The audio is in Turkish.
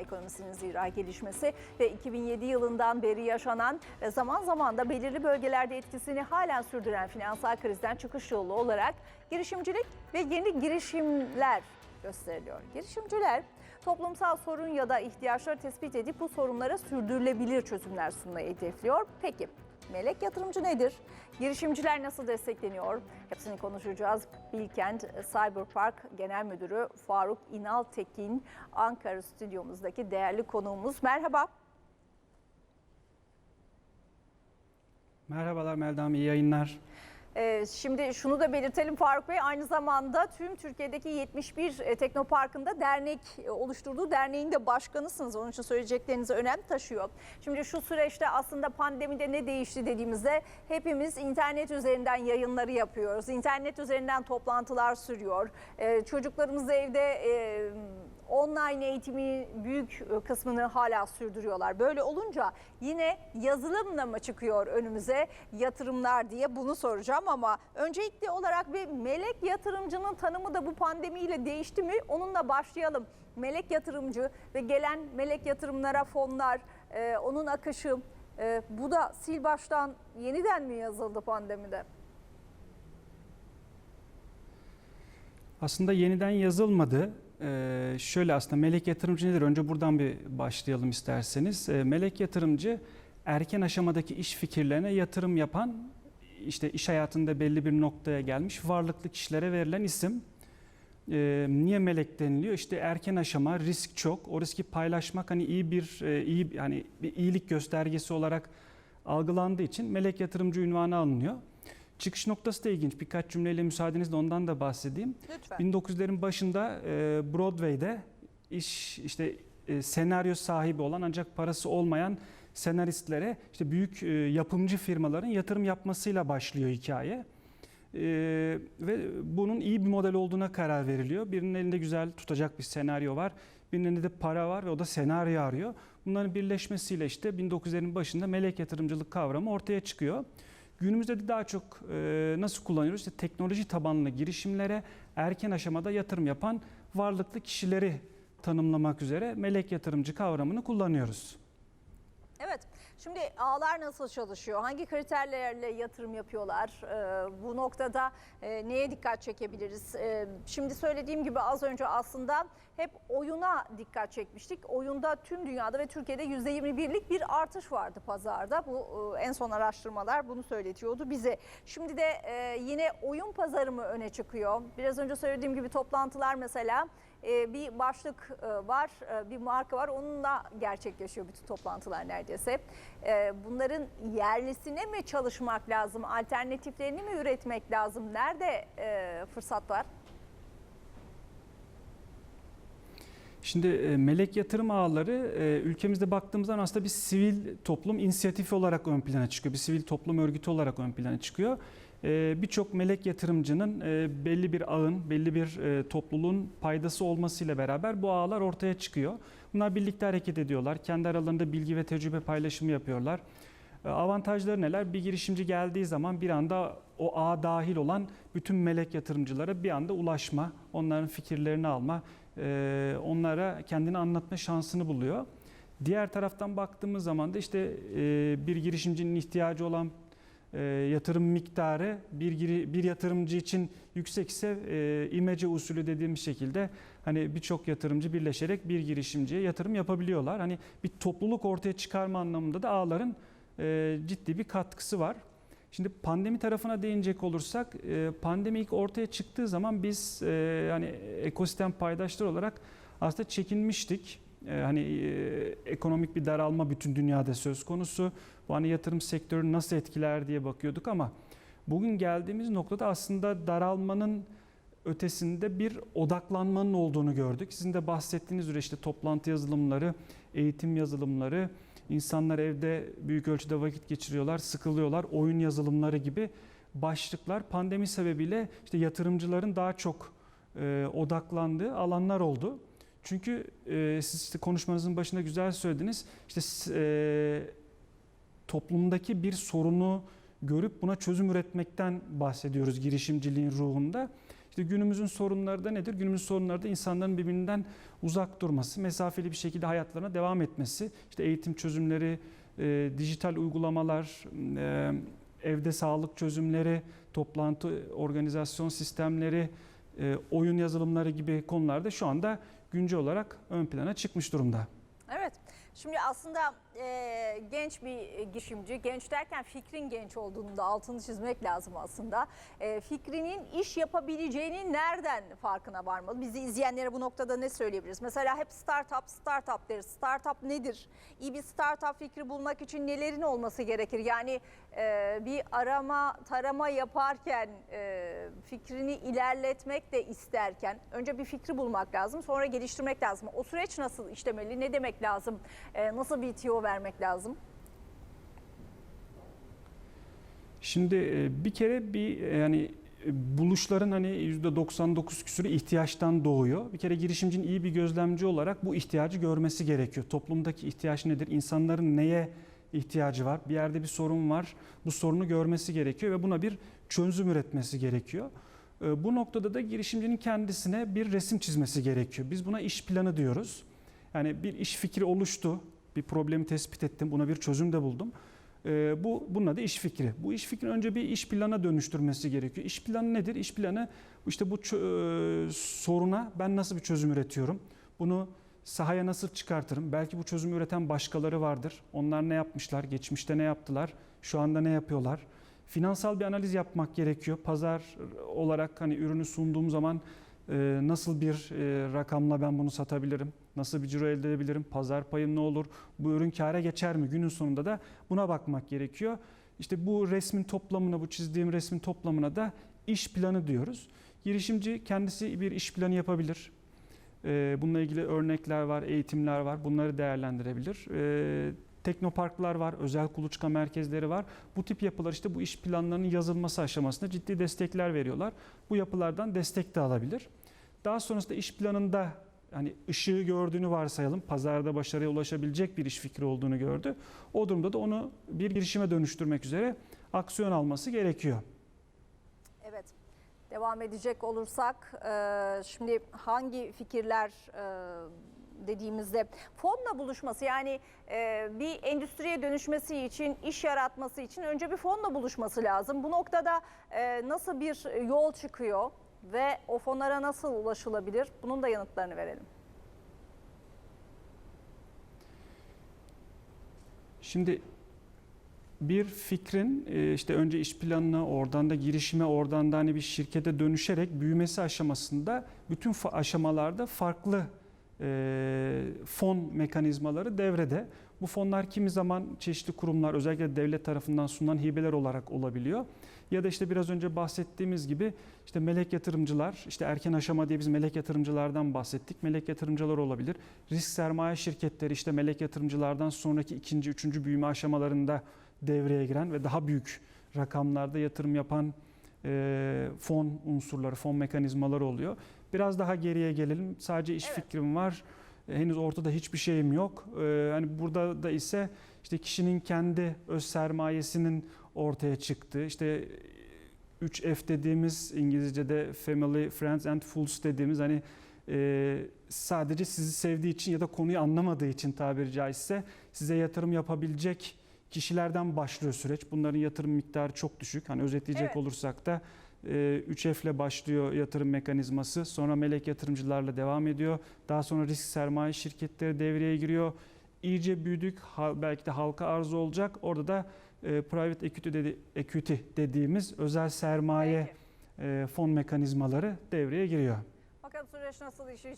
ekonomisinin zira gelişmesi ve 2007 yılından beri yaşanan ve zaman zaman da belirli bölgelerde etkisini halen sürdüren finansal krizden çıkış yolu olarak girişimcilik ve yeni girişimler gösteriliyor. Girişimciler toplumsal sorun ya da ihtiyaçları tespit edip bu sorunlara sürdürülebilir çözümler sunmayı hedefliyor. Peki melek yatırımcı nedir? Girişimciler nasıl destekleniyor? Hepsini konuşacağız. Bilkent Cyberpark Genel Müdürü Faruk İnal Tekin Ankara stüdyomuzdaki değerli konuğumuz. Merhaba. Merhabalar Melda iyi yayınlar. Ee, Şimdi şunu da belirtelim Faruk Bey aynı zamanda tüm Türkiye'deki 71 Teknopark'ında dernek e, oluşturduğu derneğin de başkanısınız. Onun için söyleyecekleriniz önem taşıyor. Şimdi şu süreçte aslında pandemide ne değişti dediğimizde hepimiz internet üzerinden yayınları yapıyoruz. İnternet üzerinden toplantılar sürüyor. Ee, Çocuklarımız evde e, online eğitimi büyük kısmını hala sürdürüyorlar. Böyle olunca yine yazılımla mı çıkıyor önümüze yatırımlar diye bunu soracağım ama öncelikli olarak bir melek yatırımcının tanımı da bu pandemiyle değişti mi? Onunla başlayalım. Melek yatırımcı ve gelen melek yatırımlara fonlar, e, onun akışı e, bu da sil baştan yeniden mi yazıldı pandemide? Aslında yeniden yazılmadı. Ee, şöyle aslında melek yatırımcı nedir? Önce buradan bir başlayalım isterseniz. Ee, melek yatırımcı erken aşamadaki iş fikirlerine yatırım yapan, işte iş hayatında belli bir noktaya gelmiş varlıklı kişilere verilen isim. Ee, niye melek deniliyor? İşte erken aşama, risk çok. O riski paylaşmak hani iyi bir e, iyi hani bir iyilik göstergesi olarak algılandığı için melek yatırımcı ünvanı alınıyor. Çıkış noktası da ilginç. Birkaç cümleyle müsaadenizle ondan da bahsedeyim. Lütfen. 1900'lerin başında e, Broadway'de iş işte e, senaryo sahibi olan ancak parası olmayan senaristlere işte büyük e, yapımcı firmaların yatırım yapmasıyla başlıyor hikaye. E, ve bunun iyi bir model olduğuna karar veriliyor. Birinin elinde güzel tutacak bir senaryo var. Birinin elinde de para var ve o da senaryo arıyor. Bunların birleşmesiyle işte 1900'lerin başında melek yatırımcılık kavramı ortaya çıkıyor. Günümüzde de daha çok e, nasıl kullanıyoruz? İşte teknoloji tabanlı girişimlere erken aşamada yatırım yapan varlıklı kişileri tanımlamak üzere melek yatırımcı kavramını kullanıyoruz. Evet. Şimdi ağlar nasıl çalışıyor? Hangi kriterlerle yatırım yapıyorlar? Ee, bu noktada e, neye dikkat çekebiliriz? Ee, şimdi söylediğim gibi az önce aslında hep oyuna dikkat çekmiştik. Oyunda tüm dünyada ve Türkiye'de %21'lik bir artış vardı pazarda. Bu e, en son araştırmalar bunu söyletiyordu bize. Şimdi de e, yine oyun pazarı mı öne çıkıyor? Biraz önce söylediğim gibi toplantılar mesela bir başlık e, var, e, bir marka var. Onunla gerçekleşiyor bütün toplantılar neredeyse. E, Bunların yerlisine mi çalışmak lazım, alternatiflerini mi üretmek lazım? Nerede e, fırsat var? Şimdi melek yatırım ağları ülkemizde baktığımızda aslında bir sivil toplum inisiyatifi olarak ön plana çıkıyor. Bir sivil toplum örgütü olarak ön plana çıkıyor. E, Birçok melek yatırımcının e, belli bir ağın, belli bir e, topluluğun paydası olmasıyla beraber bu ağlar ortaya çıkıyor. Bunlar birlikte hareket ediyorlar. Kendi aralarında bilgi ve tecrübe paylaşımı yapıyorlar. E, Avantajları neler? Bir girişimci geldiği zaman bir anda o ağa dahil olan bütün melek yatırımcılara bir anda ulaşma, onların fikirlerini alma, e, onlara kendini anlatma şansını buluyor. Diğer taraftan baktığımız zaman da işte bir girişimcinin ihtiyacı olan e, yatırım miktarı bir giri, bir yatırımcı için yüksekse e, imece usulü dediğimiz şekilde hani birçok yatırımcı birleşerek bir girişimciye yatırım yapabiliyorlar. Hani bir topluluk ortaya çıkarma anlamında da ağların e, ciddi bir katkısı var. Şimdi pandemi tarafına değinecek olursak e, pandemi ilk ortaya çıktığı zaman biz e, hani ekosistem paydaşları olarak aslında çekinmiştik. E, Hani e, ekonomik bir daralma bütün dünyada söz konusu. Bu hani yatırım sektörünü nasıl etkiler diye bakıyorduk ama bugün geldiğimiz noktada aslında daralmanın ötesinde bir odaklanmanın olduğunu gördük. Sizin de bahsettiğiniz üzere işte toplantı yazılımları, eğitim yazılımları, insanlar evde büyük ölçüde vakit geçiriyorlar, sıkılıyorlar, oyun yazılımları gibi başlıklar pandemi sebebiyle işte yatırımcıların daha çok e, odaklandığı alanlar oldu. Çünkü e, siz işte konuşmanızın başında güzel söylediniz. İşte e, toplumdaki bir sorunu görüp buna çözüm üretmekten bahsediyoruz girişimciliğin ruhunda. İşte günümüzün sorunları da nedir? Günümüzün sorunları da insanların birbirinden uzak durması, mesafeli bir şekilde hayatlarına devam etmesi, işte eğitim çözümleri, e, dijital uygulamalar, e, evde sağlık çözümleri, toplantı organizasyon sistemleri, oyun yazılımları gibi konularda şu anda güncel olarak ön plana çıkmış durumda. Şimdi aslında e, genç bir girişimci, genç derken fikrin genç olduğunu da altını çizmek lazım aslında. E, fikrinin iş yapabileceğinin nereden farkına varmalı? Bizi izleyenlere bu noktada ne söyleyebiliriz? Mesela hep startup, startup deriz. Startup nedir? İyi bir startup fikri bulmak için nelerin olması gerekir? Yani e, bir arama, tarama yaparken e, fikrini ilerletmek de isterken önce bir fikri bulmak lazım, sonra geliştirmek lazım. O süreç nasıl işlemeli? Ne demek lazım? E, nasıl bir tiyo vermek lazım? Şimdi e, bir kere bir e, yani e, buluşların hani %99 küsürü ihtiyaçtan doğuyor. Bir kere girişimcinin iyi bir gözlemci olarak bu ihtiyacı görmesi gerekiyor. Toplumdaki ihtiyaç nedir? İnsanların neye ihtiyacı var? Bir yerde bir sorun var. Bu sorunu görmesi gerekiyor ve buna bir çözüm üretmesi gerekiyor. Bu noktada da girişimcinin kendisine bir resim çizmesi gerekiyor. Biz buna iş planı diyoruz. Yani bir iş fikri oluştu, bir problemi tespit ettim, buna bir çözüm de buldum. Ee, bu bunun adı iş fikri. Bu iş fikrini önce bir iş plana dönüştürmesi gerekiyor. İş planı nedir? İş planı işte bu çö- e, soruna ben nasıl bir çözüm üretiyorum? Bunu sahaya nasıl çıkartırım? Belki bu çözümü üreten başkaları vardır. Onlar ne yapmışlar? Geçmişte ne yaptılar? Şu anda ne yapıyorlar? Finansal bir analiz yapmak gerekiyor. Pazar olarak hani ürünü sunduğum zaman e, nasıl bir e, rakamla ben bunu satabilirim? Nasıl bir ciro elde edebilirim? Pazar payım ne olur? Bu ürün kâra geçer mi? Günün sonunda da buna bakmak gerekiyor. İşte bu resmin toplamına, bu çizdiğim resmin toplamına da iş planı diyoruz. Girişimci kendisi bir iş planı yapabilir. Ee, Bununla ilgili örnekler var, eğitimler var. Bunları değerlendirebilir. Ee, Teknoparklar var, özel kuluçka merkezleri var. Bu tip yapılar işte bu iş planlarının yazılması aşamasında ciddi destekler veriyorlar. Bu yapılardan destek de alabilir. Daha sonrasında iş planında hani ışığı gördüğünü varsayalım. Pazarda başarıya ulaşabilecek bir iş fikri olduğunu gördü. O durumda da onu bir girişime dönüştürmek üzere aksiyon alması gerekiyor. Evet. Devam edecek olursak e, şimdi hangi fikirler e, dediğimizde fonla buluşması yani e, bir endüstriye dönüşmesi için iş yaratması için önce bir fonla buluşması lazım. Bu noktada nasıl bir yol çıkıyor ve o fonlara nasıl ulaşılabilir? Bunun da yanıtlarını verelim. Şimdi bir fikrin e, işte önce iş planına, oradan da girişime, oradan da hani bir şirkete dönüşerek büyümesi aşamasında bütün aşamalarda farklı e, fon mekanizmaları devrede. Bu fonlar kimi zaman çeşitli kurumlar özellikle devlet tarafından sunulan hibeler olarak olabiliyor. Ya da işte biraz önce bahsettiğimiz gibi işte melek yatırımcılar, işte erken aşama diye biz melek yatırımcılardan bahsettik. Melek yatırımcılar olabilir. Risk sermaye şirketleri işte melek yatırımcılardan sonraki ikinci, üçüncü büyüme aşamalarında devreye giren ve daha büyük rakamlarda yatırım yapan e, fon unsurları, fon mekanizmaları oluyor. Biraz daha geriye gelelim. Sadece iş Evet. fikrim var. E, Henüz ortada hiçbir şeyim yok. E, hani burada da ise işte kişinin kendi öz sermayesinin ortaya çıktığı, işte 3F dediğimiz İngilizce'de Family, Friends and Fools dediğimiz hani e, sadece sizi sevdiği için ya da konuyu anlamadığı için tabiri caizse size yatırım yapabilecek kişilerden başlıyor süreç. Bunların yatırım miktarı çok düşük. Hani özetleyecek Evet. olursak da e, 3F ile başlıyor yatırım mekanizması. Sonra melek yatırımcılarla devam ediyor. Daha sonra risk sermaye şirketleri devreye giriyor. İyice büyüdük. Belki de halka arz olacak. Orada da e, private equity, dedi, equity dediğimiz özel sermaye Peki. e, fon mekanizmaları devreye giriyor. Bakalım süreç nasıl işi